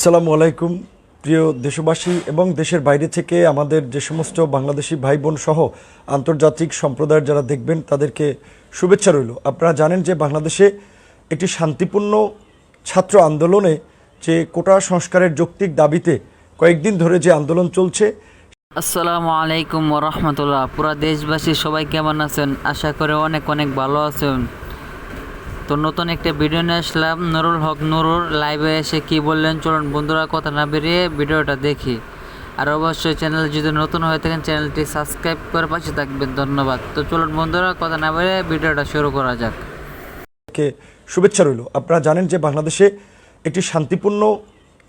আসসালামু আলাইকুম, প্রিয় দেশবাসী এবং দেশের বাইরে থেকে আমাদের যে সমস্ত বাংলাদেশি ভাই বোন সহ আন্তর্জাতিক সম্প্রদায়ের যারা দেখবেন, তাদেরকে শুভেচ্ছা রইল। আপনারা জানেন যে বাংলাদেশে একটি শান্তিপূর্ণ ছাত্র আন্দোলনে যে কোটা সংস্কারের যৌক্তিক দাবিতে কয়েকদিন ধরে যে আন্দোলন চলছে, আসসালামু আলাইকুম রহমতুল্লাহ। পুরা দেশবাসী সবাই কেমন আছেন? আশা করে অনেক অনেক ভালো আছেন। তো নতুন একটা ভিডিও নিয়ে আসলাম। নুরুল হক, নুরুর লাইভে এসে কি বললেন? চলুন বন্ধুরা, কথা না বেরিয়ে ভিডিওটা দেখি। আর অবশ্যই চ্যানেল যদি নতুন হয়ে থাকেন চ্যানেলটি সাবস্ক্রাইব করে পাশে থাকবেন। ধন্যবাদ। তো চলুন বন্ধুরা, কথা না বেরিয়ে ভিডিওটা শুরু করা যাক। শুভেচ্ছা রইল। আপনারা জানেন যে বাংলাদেশে একটি শান্তিপূর্ণ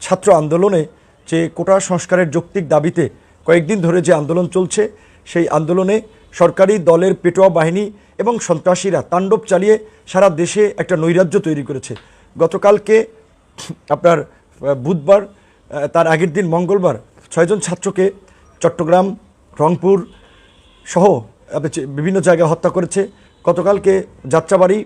ছাত্র আন্দোলনে যে কোটা সংস্কারের যৌক্তিক দাবিতে কয়েকদিন ধরে যে আন্দোলন চলছে, সেই আন্দোলনে সরকারি দলের পেটোয়া বাহিনী এবং সন্ত্রাসীরা তাণ্ডব চালিয়ে সারা দেশে একটা নৈরাজ্য তৈরি করেছে। গতকালকে আপনার বুধবার তার আগের দিন মঙ্গলবার ছয়জন ছাত্রকে চট্টগ্রাম, রংপুর সহ বিভিন্ন জায়গায় হত্যা করেছে। গতকালকে যাত্রাবাড়ি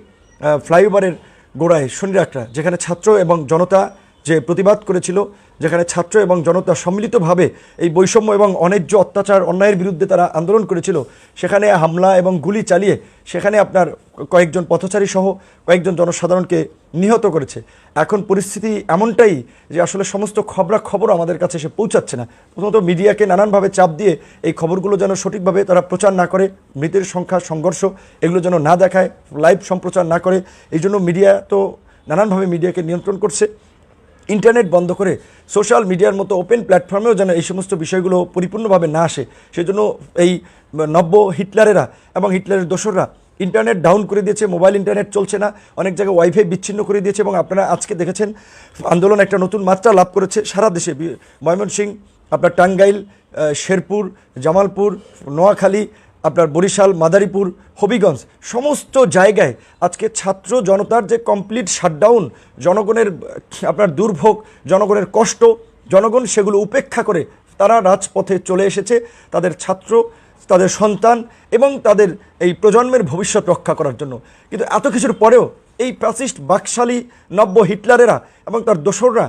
ফ্লাইওভারের গোড়ায় শনিরাকরা যেখানে ছাত্র এবং জনতা যে প্রতিবাদ করেছিল যেখানে ছাত্র এবং জনতা সম্মিলিতভাবে এই বৈষম্য এবং অন্যায্য অত্যাচার, অন্যায়ের বিরুদ্ধে তারা আন্দোলন করেছিল। সেখানে হামলা এবং গুলি চালিয়ে সেখানে আপনার কয়েকজন পথচারী সহ কয়েকজন জনসাধারণকে নিহত করেছে। এখন পরিস্থিতি এমনটাই যে আসলে সমস্ত খবরা খবর আমাদের কাছে এসে পৌঁছাচ্ছে না। প্রথমত মিডিয়াকে নানানভাবে চাপ দিয়ে এই খবরগুলো যেন সঠিকভাবে তারা প্রচার না করে, মৃতের সংখ্যা, সংঘর্ষ এগুলো যেন না দেখায়, লাইভ সম্প্রচার না করে, এই জন্য মিডিয়া তো নানানভাবে মিডিয়াকে নিয়ন্ত্রণ করছে। ইন্টারনেট বন্ধ করে সোশ্যাল মিডিয়ার মতো ওপেন প্ল্যাটফর্মেও যেন এই সমস্ত বিষয়গুলো পরিপূর্ণভাবে না আসে, সেজন্য এই নব্য হিটলারেরা এবং হিটলারের দোসররা ইন্টারনেট ডাউন করে দিয়েছে, মোবাইল ইন্টারনেট চলছে না, অনেক জায়গায় ওয়াইফাই বিচ্ছিন্ন করে দিয়েছে এবং আপনারা আজকে দেখেছেন আন্দোলন একটা নতুন মাত্রা লাভ করেছে সারা দেশে। ময়মনসিংহ, আপনার টাঙ্গাইল শেরপুর, জামালপুর, নোয়াখালী আপনার বরিশাল, মাদারীপুর, হবিগঞ্জ, সমস্ত জায়গায় আজকে ছাত্র জনতার যে কমপ্লিট শাটডাউন জনগণের, আপনার দুর্ভোগ, জনগণের কষ্ট, জনগণ সেগুলো উপেক্ষা করে তারা রাজপথে চলে এসেছে। তাদের ছাত্র, তাদের সন্তান এবং তাদের এই প্রজন্মের ভবিষ্যৎ রক্ষা করার জন্য। কিন্তু এত কিছুর পরেও এই প্রাচিস্ট বাকশালী নব্য হিটলারেরা এবং তার দোসররা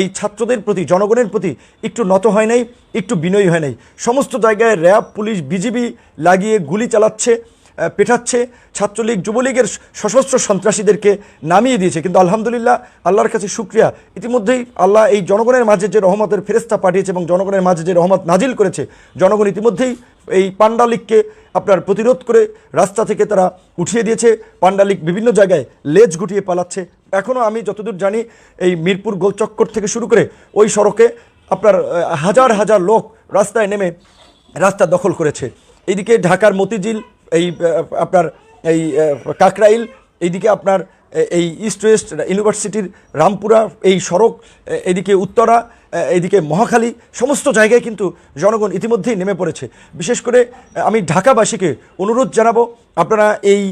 এই ছাত্রদের প্রতি, জনগণের প্রতি একটু নত হয় নাই, একটু বিনয়ী হয় নাই। সমস্ত জায়গায় র্যাব, পুলিশ, বিজিবি লাগিয়ে গুলি চালাচ্ছে পেঠাচ্ছে ছাত্রলীগ, যুবলীগের সশস্ত্র সন্ত্রাসীদেরকে নামিয়ে দিয়েছে। কিন্তু আলহামদুলিল্লাহ আল্লাহর কাছে শুক্রিয়া। ইতিমধ্যেই আল্লাহ এই জনগণের মাঝে যে রহমতের ফেরেস্তা পাঠিয়েছে এবং জনগণের মাঝে যে রহমত নাজিল করেছে, জনগণ ইতিমধ্যেই এই পাণ্ডালিককে আপনার প্রতিরোধ করে রাস্তা থেকে তারা উঠিয়ে দিয়েছে। পাণ্ডালিক বিভিন্ন জায়গায় লেজ গুটিয়ে পালাচ্ছে। এখনও আমি যতদূর জানি, এই মিরপুর গোলচক্কর থেকে শুরু করে ওই সড়কে আপনার হাজার হাজার লোক রাস্তায় নেমে রাস্তা দখল করেছে। এদিকে ঢাকার মতিঝিল, এই আপনার এই কাকরাইল, এইদিকে আপনার এই ইস্ট ওয়েস্ট ইউনিভার্সিটির রামপুরা, এই সড়ক এদিকে উত্তরা এ, এইদিকে মহাখালী সমস্ত জায়গায় কিন্তু জনগণ ইতিমধ্যেই নেমে পড়েছে। বিশেষ করে আমি ঢাকাবাসীকে অনুরোধ জানাব আপনারা এই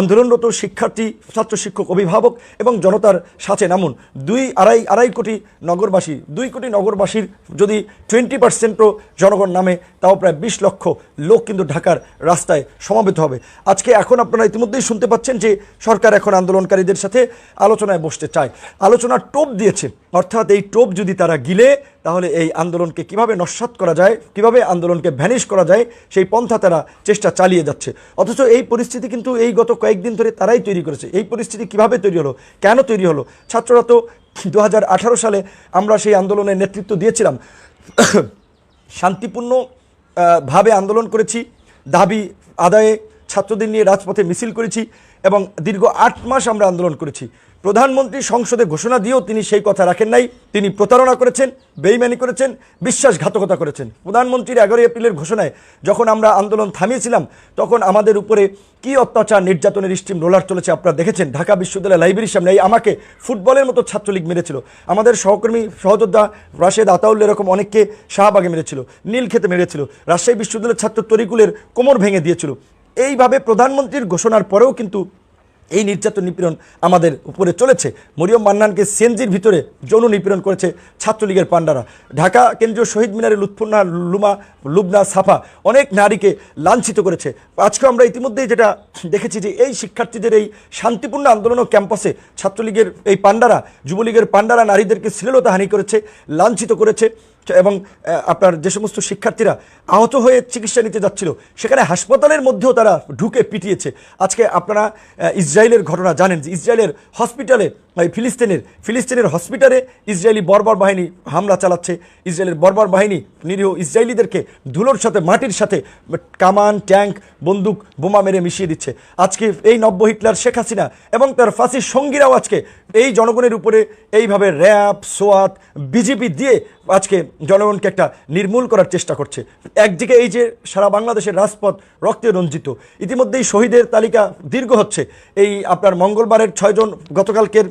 আন্দোলনরত শিক্ষার্থী, ছাত্র শিক্ষক, অভিভাবক এবং জনতার সাথে নামুন। দুই আড়াই আড়াই কোটি নগরবাসী, দুই কোটি নগরবাসীর যদি টোয়েন্টি পার্সেন্টও জনগণ নামে, তাও প্রায় বিশ লক্ষ লোক কিন্তু ঢাকার রাস্তায় সমাবেত হবে। আজকে এখন আপনারা ইতিমধ্যেই শুনতে পাচ্ছেন যে সরকার এখন আন্দোলনকারীদের সাথে আলোচনায় বসতে চায়। আলোচনার টোপ দিয়েছে। অর্থাৎ এই টোপ যদি তারা গিলে তাহলে এই আন্দোলনকে কীভাবে নস্বাত করা যায়, কীভাবে আন্দোলনকে ভ্যানিশ করা যায়, সেই পন্থা তারা চেষ্টা চালিয়ে যাচ্ছে। অথচ এই পরিস্থিতি কিন্তু এই গত কয়েকদিন ধরে তারাই তৈরি করেছে। এই পরিস্থিতি কীভাবে তৈরি হলো, কেন তৈরি হলো? ছাত্ররা তো দু হাজার আঠারো সালে আমরা সেই আন্দোলনের নেতৃত্ব দিয়েছিলাম। শান্তিপূর্ণ ভাবে আন্দোলন করেছি, দাবি আদায়ে ছাত্রদের নিয়ে রাজপথে মিছিল করেছি এবং দীর্ঘ আট মাস আমরা আন্দোলন করেছি। প্রধানমন্ত্রী সংসদে ঘোষণা দিয়েও তিনি সেই কথা রাখেন নাই। তিনি প্রতারণা করেছেন, বেইমানি করেছেন, বিশ্বাসঘাতকতা করেছেন। প্রধানমন্ত্রীর এগারোই এপ্রিলের ঘোষণায় যখন আমরা আন্দোলন থামিয়েছিলাম, তখন আমাদের উপরে কি অত্যাচার, নির্যাতনের স্টিম রোলার চলেছে আপনারা দেখেছেন। ঢাকা বিশ্ববিদ্যালয় লাইব্রেরির সামনে এই আমাকে ফুটবলের মতো ছাত্রলীগ মেরেছিল। আমাদের সহকর্মী, সহযোদ্ধা রাশেদ আতাউল এরকম অনেককে শাহবাগে মেরেছিল নীল খেতে মেরেছিল। রাজশাহী বিশ্ববিদ্যালয়ের ছাত্র তরিকুলের কোমর ভেঙে দিয়েছিল। এইভাবে প্রধানমন্ত্রীর ঘোষণার পরেও কিন্তু এই নির্যাতন নিপীড়ন আমাদের উপরে চলেছে। মরিয়ম মান্নানকে সিএনজির ভিতরে যৌন নিপীড়ন করেছে ছাত্রলীগের পান্ডারা ঢাকা কেন্দ্রীয় শহীদ মিনারে লুৎফুন্না লুমা, লুবনা সাফা অনেক নারীকে লাঞ্ছিত করেছে। আজকে আমরা ইতিমধ্যেই যেটা দেখেছি যে এই শিক্ষার্থীদের এই শান্তিপূর্ণ আন্দোলন ও ক্যাম্পাসে ছাত্রলীগের এই পান্ডারা যুবলীগের পান্ডারা নারীদেরকে শ্লীলতাহানি করেছে, লাঞ্ছিত করেছে। এবং আপনার যে সমস্ত শিক্ষার্থীরা আহত হয়ে চিকিৎসা নিতে যাচ্ছিল, সেখানে হাসপাতালের মধ্যেও তারা ঢুকে পিটিয়েছে। আজকে আপনারা ইসরায়েলের ঘটনা জানেন যে ইসরায়েলের হসপিটালে ফিলিস্তিনের ফিলিস্তিনের হসপিটালে ইসরায়েলি বর্বর বাহিনী হামলা চালাচ্ছে। ইসরায়েলের বর্বর বাহিনী নিরীহ ইসরায়েলিদেরকে ধুলোর সাথে, মাটির সাথে কামান, ট্যাঙ্ক, বন্দুক, বোমা মেরে মিশিয়ে দিচ্ছে। আজকে এই নব্য হিটলার শেখ হাসিনা এবং তার ফাঁসির সঙ্গীরাও আজকে এই জনগণের উপরে এইভাবে র্যাব, সোয়াত, বিজেপি দিয়ে আজকে জনগণকে একটা নির্মূল করার চেষ্টা করছে। একদিকে এই যে সারা বাংলাদেশের রাজপথ রক্তে রঞ্জিত, ইতিমধ্যেই শহীদের তালিকা দীর্ঘ হচ্ছে। এই আপনার মঙ্গলবারের ছয়জন, গতকালকের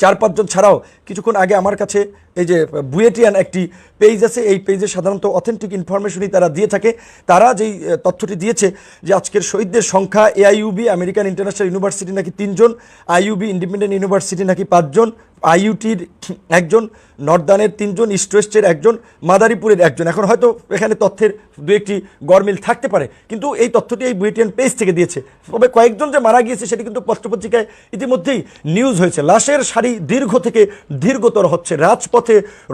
চার পাঁচজন ছাড়াও কিছুক্ষণ আগে আমার কাছে এই যে বুয়েটিয়ান একটি পেজ আছে, এই পেজে সাধারণত অথেন্টিক ইনফরমেশনই তারা দিয়ে থাকে। তারা যেই তথ্যটি দিয়েছে যে আজকের শহীদদের সংখ্যা এআইইউবি আমেরিকান ইন্টারন্যাশনাল ইউনিভার্সিটি নাকি তিনজন আইইউবি ইন্ডিপেন্ডেন্ট ইউনিভার্সিটি নাকি পাঁচজন আইইউটির একজন, নর্দানের তিনজন ইস্ট ওয়েস্টের একজন, মাদারীপুরের একজন। এখন হয়তো এখানে তথ্যের দু একটি গরমিল থাকতে পারে, কিন্তু এই তথ্যটি এই বুয়েটিয়ান পেজ থেকে দিয়েছে। তবে কয়েকজন যে মারা গিয়েছে, সেটি কিন্তু পত্রপত্রিকায় ইতিমধ্যেই নিউজ হয়েছে। লাশের সারি দীর্ঘ থেকে দীর্ঘতর হচ্ছে। রাজপথে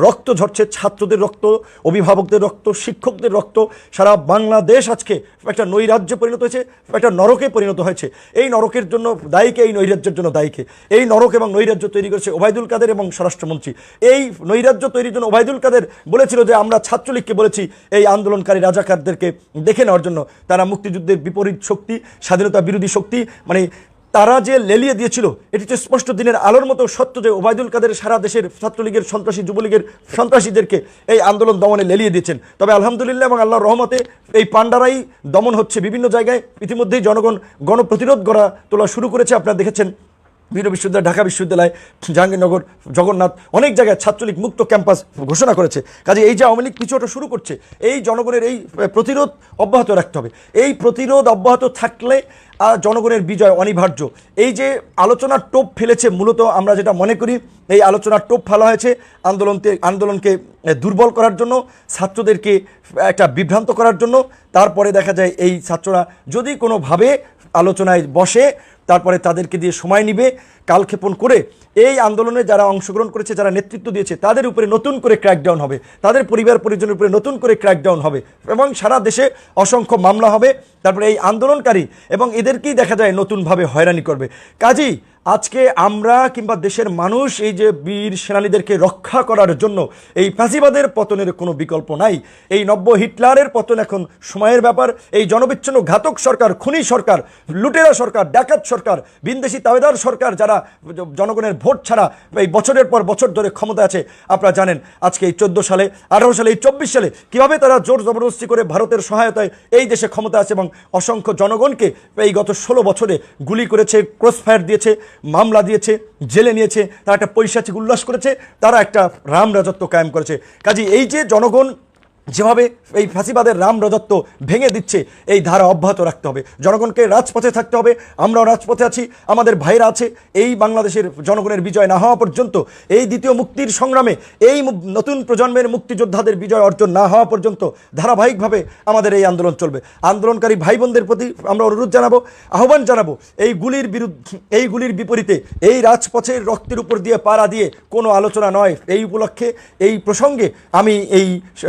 রক্ত ঝরছে ছাত্রদের রক্ত, অভিভাবকদের রক্ত, শিক্ষকদের রক্ত। সারা বাংলাদেশ আজকে একটা নৈরাজ্যে পরিণত হয়েছে, একটা নরকে পরিণত হয়েছে। এই নরকের জন্য দায়ীকে এই নৈরাজ্যের জন্য দায়ীকে এই নরক এবং নৈরাজ্য তৈরি করেছে ওবায়দুল কাদের এবং স্বরাষ্ট্রমন্ত্রী। এই নৈরাজ্য তৈরির জন্য ওবায়দুল কাদের বলেছিল যে, আমরা ছাত্রলীগকে বলেছি এই আন্দোলনকারী রাজাকারদেরকে দেখে নেওয়ার জন্য। তারা মুক্তিযুদ্ধের বিপরীত শক্তি, স্বাধীনতা বিরোধী শক্তি মানে তারা যে লেলিয়ে দিয়েছিল, এটি হচ্ছে স্পষ্ট দিনের আলোর মতো সত্য যে ওবায়দুল কাদের সারা দেশের ছাত্রলীগের সন্ত্রাসী, যুবলীগের সন্ত্রাসীদেরকে এই আন্দোলন দমনে লেলিয়ে দিয়েছেন। তবে আলহামদুলিল্লাহ এবং আল্লাহর রহমতে এই পান্ডারাই দমন হচ্ছে বিভিন্ন জায়গায়। ইতিমধ্যেই জনগণ গণপ্রতিরোধ গড়া তোলা শুরু করেছে, আপনারা দেখেছেন। বিভিন্ন বিশ্ববিদ্যালয়, ঢাকা বিশ্ববিদ্যালয়, জাহাঙ্গীরনগর, জগন্নাথ, অনেক জায়গায় ছাত্রলীগ মুক্ত ক্যাম্পাস ঘোষণা করেছে। কাজে এই যে আওয়ামী লীগ পিছুটা শুরু করছে, এই জনগণের এই প্রতিরোধ অব্যাহত রাখতে হবে। এই প্রতিরোধ অব্যাহত থাকলে জনগণের বিজয় অনিবার্য। এই যে আলোচনার টোপ ফেলেছে, মূলত আমরা যেটা মনে করি, এই আলোচনার টোপ ফেলা হয়েছে আন্দোলনকে আন্দোলনকে দুর্বল করার জন্য, ছাত্রদেরকে একটা বিভ্রান্ত করার জন্য। তারপরে দেখা যায় এই ছাত্ররা যদি কোনোভাবে আলোচনায় বসে তারপরে তাদেরকে দিয়ে সময় নিবে কালক্ষেপণ করে এই আন্দোলনে যারা অংশগ্রহণ করেছে, যারা নেতৃত্ব দিয়েছে, তাদের উপরে নতুন করে ক্র্যাকডাউন হবে, তাদের পরিবার পরিজনের উপরে নতুন করে ক্র্যাকডাউন হবে এবং সারা দেশে অসংখ্য মামলা হবে। তারপরে এই আন্দোলনকারী এবং এদেরকেই দেখা যায় নতুনভাবে হয়রানি করবে। কাজেই আজকে আমরা কিংবা দেশের মানুষ এই যে বীর সেনানীদেরকে রক্ষা করার জন্য এই ফাঁসিবাদের পতনের কোনো বিকল্প নাই। এই নব্য হিটলারের পতন এখন সময়ের ব্যাপার। এই জনবিচ্ছিন্ন ঘাতক সরকার, খুনি সরকার, লুটেরা সরকার, ডাকাত সরকার, বিনদেশি তাবেদার সরকার যারা জনগণের ভোট ছাড়া এই বছরের পর বছর ধরে ক্ষমতা আছে, আপনারা জানেন আজকে এই চোদ্দ সালে, আঠারো সালে, এই চব্বিশ সালে কীভাবে তারা জোর জবরদস্তি করে ভারতের সহায়তায় এই দেশে ক্ষমতা আছে এবং অসংখ্য জনগণকে এই গত ষোলো বছরে গুলি করেছে, ক্রসফায়ার দিয়েছে মামলা দিয়েছে, জেলে নিয়েছে, তারা একটা পৈশাচিক উল্লাস করেছে, তারা একটা রাম রাজত্ব কায়েম করেছে। কাজে এই যে জনগণ যেভাবে এই ফাঁসিবাদের রাম রাজত্ব ভেঙে দিচ্ছে, এই ধারা অব্যাহত রাখতে হবে। জনগণকে রাজপথে থাকতে হবে, আমরাও রাজপথে আছি, আমাদের ভাইরা আছে। এই বাংলাদেশের জনগণের বিজয় না হওয়া পর্যন্ত, এই দ্বিতীয় মুক্তির সংগ্রামে, এই নতুন প্রজন্মের মুক্তিযোদ্ধাদের বিজয় অর্জন না হওয়া পর্যন্ত ধারাবাহিকভাবে আমাদের এই আন্দোলন চলবে। আন্দোলনকারী ভাই বোনদের প্রতি আমরা অনুরোধ জানাব, আহ্বান জানাব, এই গুলির বিরুদ্ধে, এই গুলির বিপরীতে, এই রাজপথের রক্তের উপর দিয়ে পাড়া দিয়ে কোনো আলোচনা নয়। এই উপলক্ষে, এই প্রসঙ্গে আমি এই স-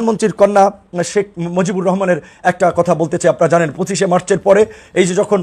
প্রধানমন্ত্রীর কন্যা শেখ মুজিবুর রহমানের একটা কথা বলতে চাই, আপনারা জানেন, পঁচিশে মার্চের পরে, এই যে যখন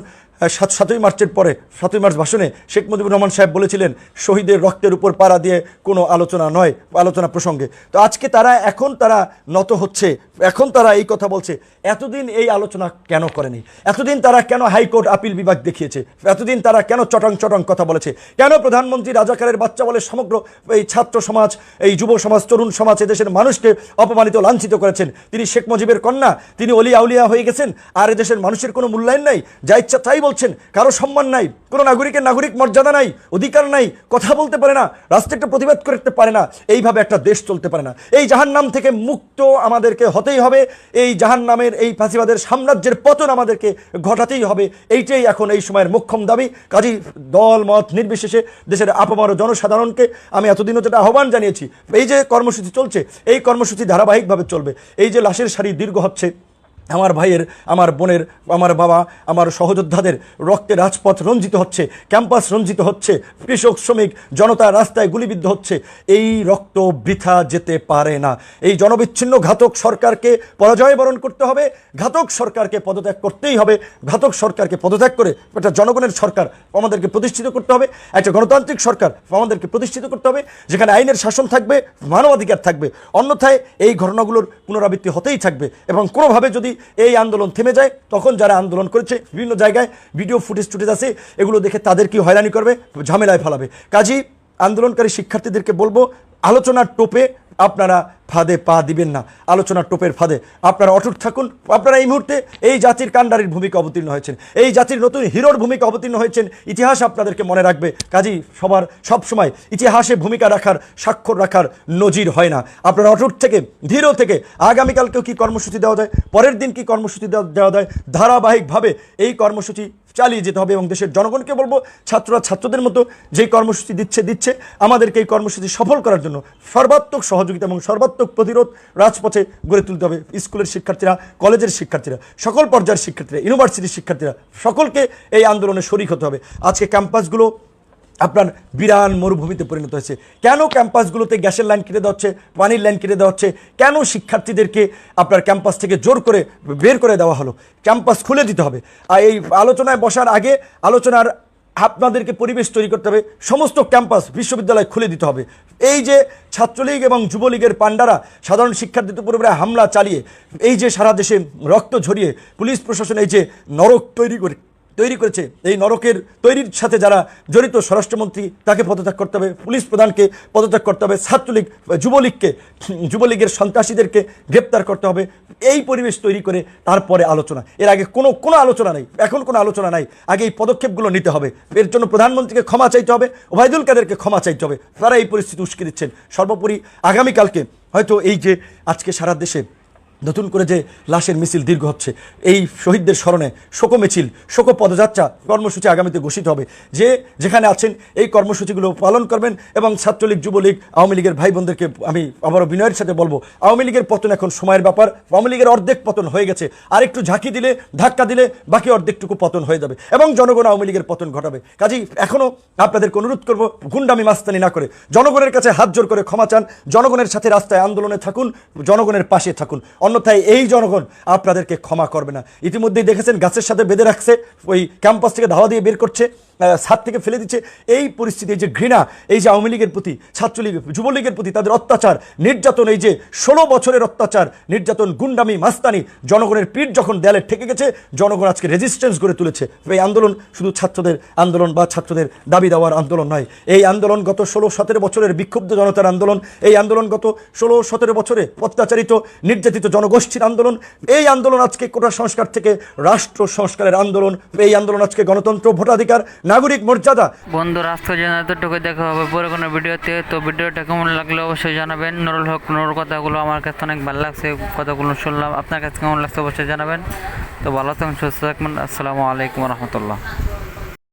সাত সাতই মার্চের পরে, সাতই মার্চ ভাষণে শেখ মুজিবুর রহমান সাহেব বলেছিলেন, শহীদের রক্তের উপর পাড়া দিয়ে কোনো আলোচনা নয়, আলোচনা প্রসঙ্গে। তো আজকে তারা এখন তারা নত হচ্ছে, এখন তারা এই কথা বলছে, এতদিন এই আলোচনা কেন করেনি? এতদিন তারা কেন হাইকোর্ট আপিল বিভাগ দেখিয়েছে? এতদিন তারা কেন চটং চটং কথা বলেছে? কেন প্রধানমন্ত্রী রাজাকারের বাচ্চা বলে সমগ্র এই ছাত্র সমাজ, এই যুব সমাজ, তরুণ সমাজ, এদেশের মানুষকে অপমানিত, লাঞ্ছিত করেছেন? তিনি শেখ মুজিবের কন্যা, তিনি অলি আউলিয়া হয়ে গেছেন, আর এদেশের মানুষের কোনো মূল্যায়ন নাই, যা ইচ্ছা তাই বলছেন, কারও সম্মান নাই, কোনো নাগরিকের নাগরিক মর্যাদা নাই, অধিকার নাই, কথা বলতে পারে না রাস্তায় একটা প্রতিবাদ করতে পারে না, এইভাবে একটা দেশ চলতে পারে না। এই জাহান নাম থেকে মুক্ত আমাদেরকে হতেই হবে, এই জাহান নামের এই ফাঁসিবাদের সাম্রাজ্যের পতন আমাদেরকে ঘটাতেই হবে, এইটাই এখন এই সময়ের মোক্ষম দাবি। কাজী দল, মত নির্বিশেষে দেশের আপামর জনসাধারণকে আমি এতদিনও যেটা আহ্বান জানিয়েছি, এই যে কর্মসূচি চলছে, এই কর্মসূচি ধারাবাহিকভাবে চলবে, এই যে লাশের সারি দীর্ঘ হচ্ছে আমার ভাইয়ের, আমার বোনের, আমার বাবা, আমার সহযোদ্ধাদের রক্তে রাজপথ রঞ্জিত হচ্ছে, ক্যাম্পাস রঞ্জিত হচ্ছে, কৃষক, শ্রমিক, জনতা রাস্তায় গুলিবিদ্ধ হচ্ছে। এই রক্ত বৃথা যেতে পারে না। এই জনবিচ্ছিন্ন ঘাতক সরকারকে পরাজয় বরণ করতে হবে, ঘাতক সরকারকে পদত্যাগ করতেই হবে, ঘাতক সরকারকে পদত্যাগ করে একটা জনগণের সরকার আমাদেরকে প্রতিষ্ঠিত করতে হবে, একটা গণতান্ত্রিক সরকার আমাদেরকে প্রতিষ্ঠিত করতে হবে, যেখানে আইনের শাসন থাকবে, মানবাধিকার থাকবে। অন্যথায় এই ঘটনাগুলোর পুনরাবৃত্তি হতেই থাকবে এবং কোনোভাবে যদি এই আন্দোলন থেমে যায়, তখন যারা আন্দোলন করেছে, বিভিন্ন জায়গায় ভিডিও ফুটেজ টুটেজ আছে, এগুলো দেখে তাদের কি হয়রানি করবে, ঝামেলায় ফেলাবে। কাজী, আন্দোলনকারী শিক্ষার্থীদেরকে বলব, আলোচনার টোপে আপনারা ফাঁদে পা দিবেন না। আলোচনার টোপের ফাঁদে। আপনারা অটুট থাকুন। আপনারা এই মুহূর্তে এই জাতির কাণ্ডারির ভূমিকা অবতীর্ণ হয়েছেন। এই জাতির নতুন হিরোর ভূমিকা অবতীর্ণ হয়েছেন। ইতিহাস আপনাদেরকে মনে রাখবে। কাজী, সবার সব সময় ইতিহাসে ভূমিকা রাখার, স্বাক্ষর রাখার নজির হয় না। আপনারা অটুট থেকে, ধীর থেকে আগামীকালকেও কি কর্মসূচি দেওয়া যায়? পরের দিন কি কর্মসূচি দেওয়া যায়? ধারাবাহিকভাবে এই কর্মসূচি চালিয়ে যেতে হবে এবং দেশের জনগণকে বলব, ছাত্ররা ছাত্রদের মতো যে কর্মসূচি দিচ্ছে দিচ্ছে, আমাদেরকে এই কর্মসূচি সফল করার জন্য সর্বাত্মক সহযোগিতা এবং সর্বাত্মক প্রতিরোধ রাজপথে গড়ে তুলতে হবে। স্কুলের শিক্ষার্থীরা, কলেজের শিক্ষার্থীরা, সকল পর্যায়ের শিক্ষার্থীরা, ইউনিভার্সিটির শিক্ষার্থীরা, সকলকে এই আন্দোলনে শরিক হতে হবে। আজকে ক্যাম্পাসগুলো আপনার বিরান মরুভূমিতে পরিণত হয়েছে। কেন ক্যাম্পাসগুলোতে গ্যাসের লাইন কেটে দেওয়া হচ্ছে, পানির লাইন কেটে দেওয়া হচ্ছে? কেন শিক্ষার্থীদেরকে আপনার ক্যাম্পাস থেকে জোর করে বের করে দেওয়া হলো? ক্যাম্পাস খুলে দিতে হবে। আর এই আলোচনায় বসার আগে আলোচনার আপনাদেরকে পরিবেশ তৈরি করতে হবে। সমস্ত ক্যাম্পাস বিশ্ববিদ্যালয় খুলে দিতে হবে। এই যে ছাত্রলীগ এবং যুবলীগের পাণ্ডারা সাধারণ শিক্ষার্থীদের উপরে হামলা চালিয়ে, এই যে সারা দেশে রক্ত ঝরিয়ে পুলিশ প্রশাসন এই যে নরক তৈরি করে তৈরি করেছে। এই নরকের তৈরির সাথে যারা জড়িত স্বরাষ্ট্রমন্ত্রী, তাকে পদত্যাগ করতে হবে। পুলিশ প্রধানকে পদত্যাগ করতে হবে। ছাত্রলীগ, যুবলীগকে, যুবলীগের সন্ত্রাসীদেরকে গ্রেপ্তার করতে হবে। এই পরিবেশ তৈরি করে তারপরে আলোচনা। এর আগে কোনো কোনো আলোচনা নেই। এখন কোনো আলোচনা নাই। আগে এই পদক্ষেপগুলো নিতে হবে। এর জন্য প্রধানমন্ত্রীকে ক্ষমা চাইতে হবে। ওবায়দুল কাদেরকে ক্ষমা চাইতে হবে। তারা এই পরিস্থিতি উস্কে দিচ্ছেন। সর্বোপরি আগামীকালকে হয়তো এই যে আজকে সারা দেশে নতুন করে যে লাশের মিছিল দীর্ঘ হচ্ছে, এই শহীদদের স্মরণে শোক মিছিল শোক পদযাত্রা কর্মসূচি আগামীতে ঘোষিত হবে। যে যেখানে আছেন, এই কর্মসূচিগুলো পালন করবেন এবং ছাত্রলীগ, যুবলীগ, আওয়ামী লীগের ভাই বোনদেরকে আমি আবারও বিনয়ের সাথে বলব, আওয়ামী লীগের পতন এখন সময়ের ব্যাপার, আওয়ামী লীগের অর্ধেক পতন হয়ে গেছে। আর একটু ঝাঁকি দিলে, ধাক্কা দিলে বাকি অর্ধেকটুকু পতন হয়ে যাবে এবং জনগণ আওয়ামী লীগের পতন ঘটাবে। কাজেই এখনও আপনাদেরকে অনুরোধ করব, গুন্ডামি মাস্তানি না করে, জনগণের কাছে হাত জোর করে ক্ষমা চান, জনগণের সাথে রাস্তায় আন্দোলনে থাকুন, জনগণের পাশে থাকুন। অন্যথায় এই জনগণ আপনাদেরকে ক্ষমা করবে না। ইতিমধ্যেই দেখেছেন গাছের সাথে বেঁধে রাখছে, ওই ক্যাম্পাস থেকে ধাওয়া দিয়ে বের করছে। ছাদ থেকে ফেলে দিচ্ছে। এই পরিস্থিতি, এই যে ঘৃণা, এই যে আওয়ামী লীগের প্রতি, ছাত্রলীগ, যুবলীগের প্রতি তাদের অত্যাচার, নির্যাতন, এই যে ষোলো বছরের অত্যাচার, নির্যাতন, গুন্ডামি, মাস্তানি, জনগণের পিঠ যখন দেয়ালে ঠেকে গেছে, জনগণ আজকে রেজিস্ট্যান্স গড়ে তুলেছে। এই আন্দোলন শুধু ছাত্রদের আন্দোলন বা ছাত্রদের দাবি দেওয়ার আন্দোলন নয়। এই আন্দোলন গত ষোলো সতেরো বছরের বিক্ষুব্ধ জনতার আন্দোলন, এই আন্দোলন গত ষোলো সতেরো বছরে অত্যাচারিত, নির্যাতিত জনগোষ্ঠীর আন্দোলন, এই আন্দোলন আজকে কোটা সংস্কার থেকে রাষ্ট্র সংস্কারের আন্দোলন, এই আন্দোলন আজকে গণতন্ত্র ভোটাধিকার নাগরিক মর্যাদা। আজকে যেন এতটুকু দেখা হবে পরে কোনো ভিডিওতে, তো ভিডিওটা কেমন লাগল অবশ্যই জানাবেন। নুরুল হক নুরুর কথাগুলো আমার কাছে অনেক ভালো লাগছে, কথাগুলো শুনলাম। আপনার কাছে কেমন লাগছে অবশ্যই জানাবেন। তো ভালো থাকুন, সুস্থ থাকবেন আসসালামু আলাইকুম রহমতুল্লাহ।